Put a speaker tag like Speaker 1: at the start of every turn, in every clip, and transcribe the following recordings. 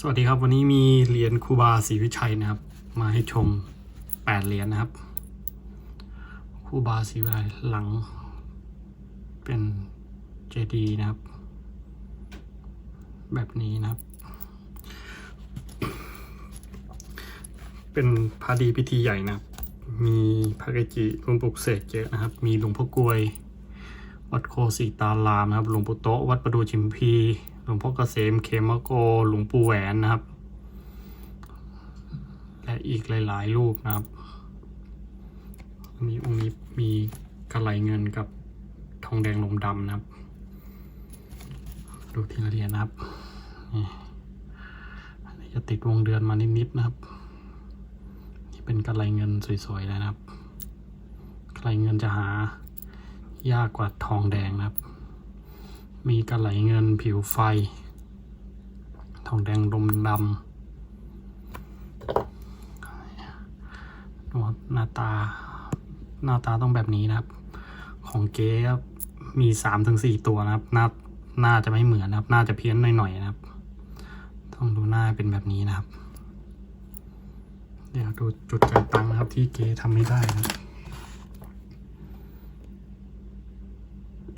Speaker 1: สวัสดีครับวันนี้มีเหรียญคูบาศรีวิชัยนะครับ มาให้ชมแปดเหรียญนะครับคูบาศรีวิชัยหลัง เป็นเจดีย์นะครับ แบบนี้นะครับ เป็นพระดีพิธีใหญ่นะครับ มีพระเกจิร่วมปลุกเสกเยอะนะครับ มีหลวงพ่อกลวย วัดโคสีตารามนะครับหลวงปู่โตวัดประดูชิมพี ลวงพ่อเกษมเขมโกหลวงปู่แหวนนะครับ และอีกหลาย ๆ รูปนะครับมีองค์นี้มีกระไหลเงินกับทองแดงลมดำนะครับ ดูทีละเหรียญนะครับนี่จะติดวงเดือนมานิด ๆ นะครับ นี่เป็นกระไหลเงินสวย ๆ เลยนะครับกระไหลเงินจะหายากกว่าทองแดงนะครับ มีกระไหลเงินผิวไฟ ทองแดงดมดำหน้าตา หน้าตาต้องแบบนี้นะครับ ของเก๊ครับมีสามถึงสี่ตัวนะครับ หน้าหน้าจะไม่เหมือนนะครับ หน้าจะเพี้ยนหน่อยๆนะครับ ต้องดูหน้าเป็นแบบนี้นะครับ เดี๋ยวดูจุดจ่ายตังค์นะครับ ที่เก๊ทำไม่ได้นะ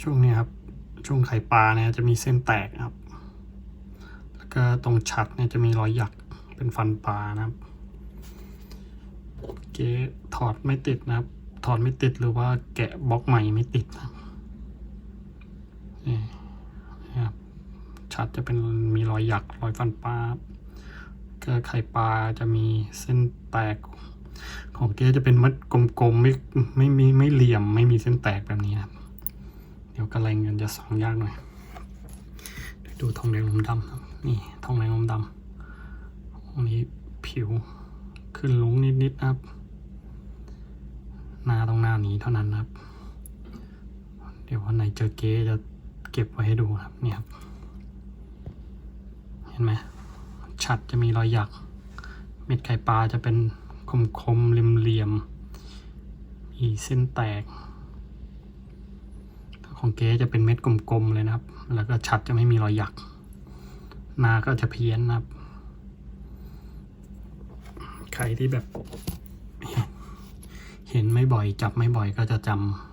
Speaker 1: ช่วงนี้ครับ ช่วงไข่ปลาเนี่ยจะมีเส้นแตกครับ แล้วก็ตรงฉัดเนี่ยจะมีรอยหยักเป็นฟันปลานะครับเก๊ถอดไม่ติดนะครับ ถอดไม่ติดหรือว่าแกะบล็อกใหม่ไม่ติดนะครับนี่นะครับฉัดจะเป็นมีรอยหยักรอยฟันปลาครับก็ไข่ปลาจะมีเส้นแตก ของเก๊จะเป็นมัดกลมๆไม่ไม่มีไม่เหลี่ยมไม่มีเส้นแตกแบบนี้นะครับ เดี๋ยวกระไรเงินจะสองยากหน่อยดูทองแดงลมดำครับนี่ทองแดงลมดำตรงนี้ผิวขึ้นลุงนิดๆนะครับ หน้าตรงหน้านี้เท่านั้นนะครับ เดี๋ยววันไหนเจอเก๊จะเก็บไว้ให้ดูครับเนี่ยครับ เห็นไหมชัดจะมีรอยหยัก เม็ดไข่ปลาจะเป็นคมๆเหลี่ยมๆมีเส้นแตก ของเก๊จะเป็นเม็ดกลมๆเลยนะครับ แล้วก็ชัดจะไม่มีรอยหยัก หน้าก็จะเพี้ยนนะครับ ใครที่แบบ เห็นไม่บ่อยจับไม่บ่อยก็จะจ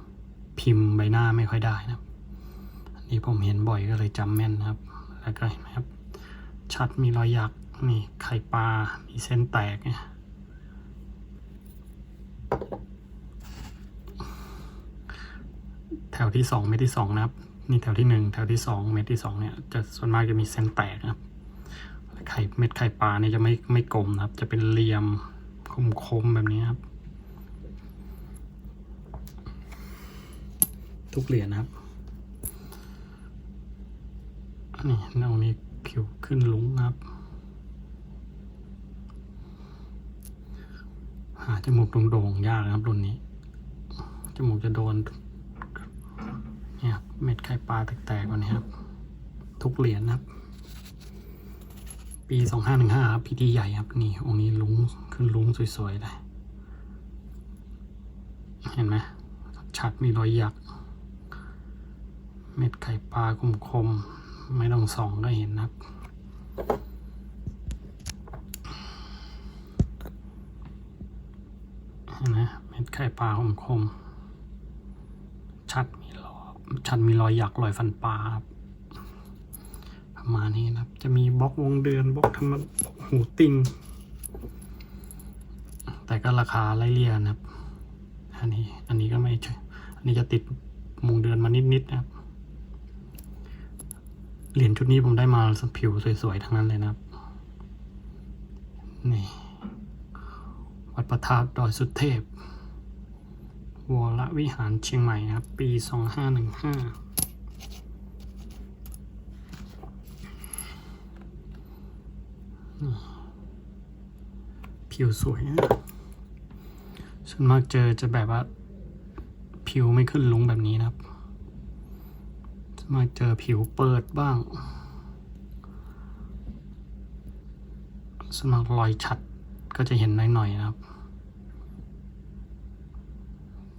Speaker 1: ำพิมพ์ใบหน้าไม่ค่อยได้นะครับ อันนี้ผมเห็นบ่อยก็เลยจำแม่นนะครับ แล้วก็เห็นไหมครับ ชัดมีรอยหยักนี่ไข่ปลา มีเส้นแตกเนี่ย แถวที่สองเม็ดที่สองนะครับ นี่แถวที่หนึ่งแถวที่สองเม็ดที่สองเนี่ยจะส่วนมากจะมีเส้นแตกนะครับไข่เม็ดไข่ปลาเนี่ยจะไม่ไม่กลมนะครับ จะเป็นเหลี่ยมคมๆแบบนี้ครับ ทุกเหรียญนะครับนนี้ตรงนี้ผิวขึ้นลุงนะครับ หาจมูกโด่งๆยากนะครับรุ่นนี้จมูกจะโดน เนี่ยครับเม็ด ไข่ปลาแตกๆวันนี้ครับ ทุกเหรียญนะครับ ปีสองห้าหนึ่งห้าครับพิธีใหญ่ครับ นี่องค์นี้ลุงขึ้นลุงสวยๆเลย เห็นไหมชัดมีรอยหยัก เม็ดไข่ปลาคมๆ ไม่ต้องส่องก็เห็นนะครับเห็นไหมเม็ดไข่ปลาคมๆ รอยชัดมีรอยหยักรอยฟันปลาครับประมาณนี้นะครับ จะมีบล็อกวงเดือนบล็อกธรรมหูติงแต่ก็ราคาไล่เลี่ยนะครับ อันนี้อันนี้ก็ไม่ใช่อันนี้จะติดวงเดือนมานิดๆนะครับเหรียญชุดนี้ผมได้มาผิวสวยๆทั้งนั้นเลยนะครับ นี่ วัดประทาบดอยสุเทพ วรวิหารเชียงใหม่นะครับ ปีสองห้าหนึ่งห้าผิวสวยนะส่วนมากเจอจะแบบว่า ผิวไม่ขึ้นลุงแบบนี้นะครับส่วนมากเจอผิวเปิดบ้าง ส่วนมากรอยชัดก็จะเห็นหน่อยๆนะครับ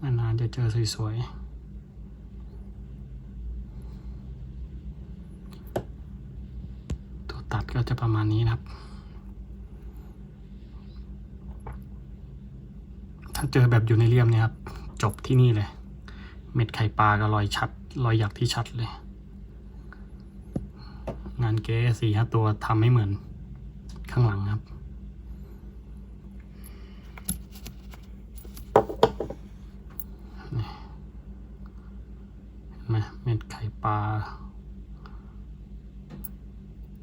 Speaker 1: นานๆจะเจอสวยๆ ตัวตัดก็จะประมาณนี้นะครับ ถ้าเจอแบบอยู่ในเลี่ยมเนี่ยครับ จบที่นี่เลย เม็ดไข่ปลากับรอยชัดรอยหยักที่ชัดเลย งานเก๊สี่ห้าตัวทำไม่เหมือนข้างหลังครับ เห็นไหมเม็ดไข่ปลา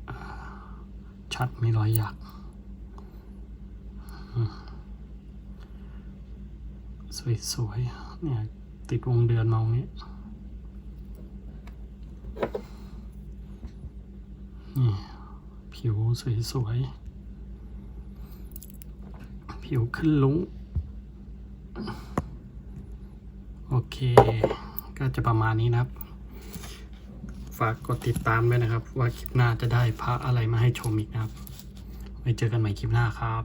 Speaker 1: อ่า ชัดมีรอยหยัก สวยๆ เนี่ย ติดวงเดือนมองนี้นี่ผิวสวยๆ ผิวขึ้นลุงโอเค ก็จะประมาณนี้นะครับ ฝากกดติดตามด้วยนะครับ ว่าคลิปหน้าจะได้พระอะไรมาให้ชมอีกนะครับไว้เจอกันใหม่คลิปหน้าครับ